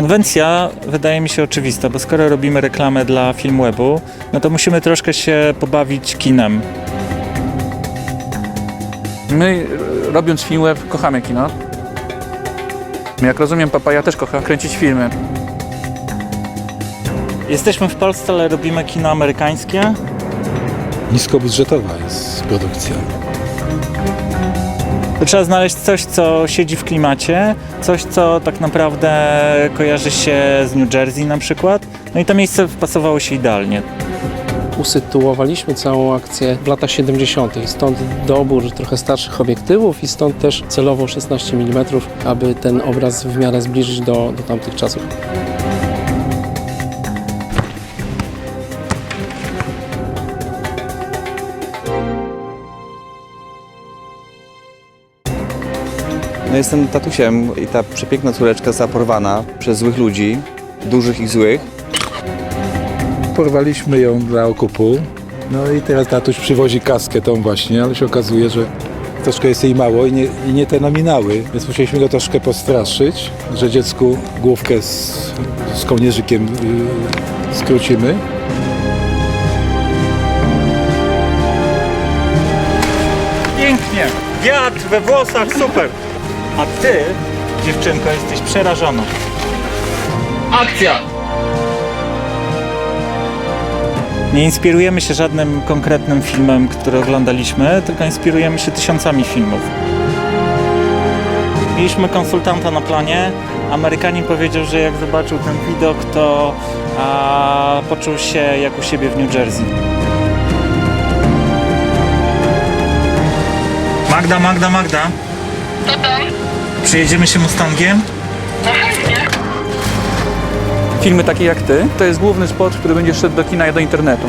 Konwencja wydaje mi się oczywista, bo skoro robimy reklamę dla Filmwebu, no to musimy troszkę się pobawić kinem. My, e, robiąc Filmweb, kochamy kino. Jak rozumiem, Papaja też kocha kręcić filmy. Jesteśmy w Polsce, ale robimy kino amerykańskie. Niskobudżetowa jest produkcja. Trzeba znaleźć coś, co siedzi w klimacie, coś, co tak naprawdę kojarzy się z New Jersey na przykład. No i to miejsce wpasowało się idealnie. usytuowaliśmy całą akcję w latach 70. Stąd dobór trochę starszych obiektywów i stąd też celowo 16 mm, aby ten obraz w miarę zbliżyć do, do tamtych czasów. No jestem tatusiem i ta przepiękna córeczka została porwana przez złych ludzi, dużych i złych. Porwaliśmy ją dla okupu. No i teraz tatuś przywozi kaskę tą właśnie, ale się okazuje, że troszkę jest jej mało i nie, i nie te nominały, więc musieliśmy go troszkę postraszyć, że dziecku główkę z, z kołnierzykiem y, skrócimy. Pięknie! Wiatr we włosach, super! A ty, dziewczynko, jesteś przerażona. Akcja! Nie inspirujemy się żadnym konkretnym filmem, który oglądaliśmy, tylko inspirujemy się tysiącami filmów. Mieliśmy konsultanta na planie. Amerykanin powiedział, że jak zobaczył ten widok, to a, poczuł się jak u siebie w New Jersey. Magda, Magda, Magda. Co tam? Przyjedziemy się Mustangiem? No chętnie. Filmy takie jak ty, to jest główny spot, który będzie szedł do kina i do internetu.